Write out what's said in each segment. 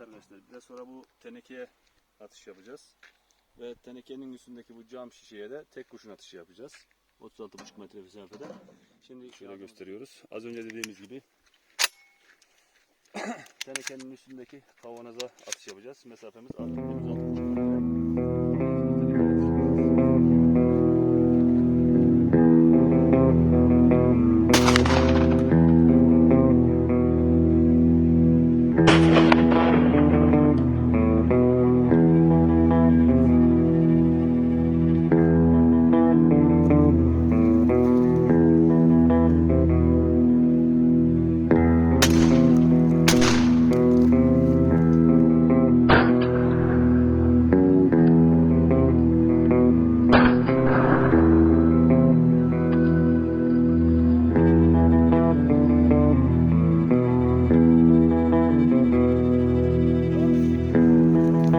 Evet arkadaşlar biraz sonra bu tenekeye atış yapacağız. Ve tenekenin üstündeki bu cam şişeye de tek kurşun atışı yapacağız. 36,5 metre mesafede. Şimdi şöyle gösteriyoruz. Az önce dediğimiz gibi tenekenin üstündeki kavanoza atış yapacağız. Mesafemiz 36,5 metre.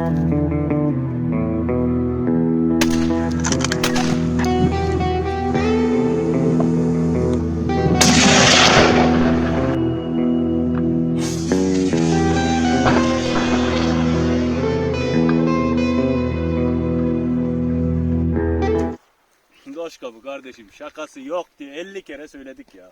Doş kapı kardeşim şakası yok diye 50 kere söyledik ya.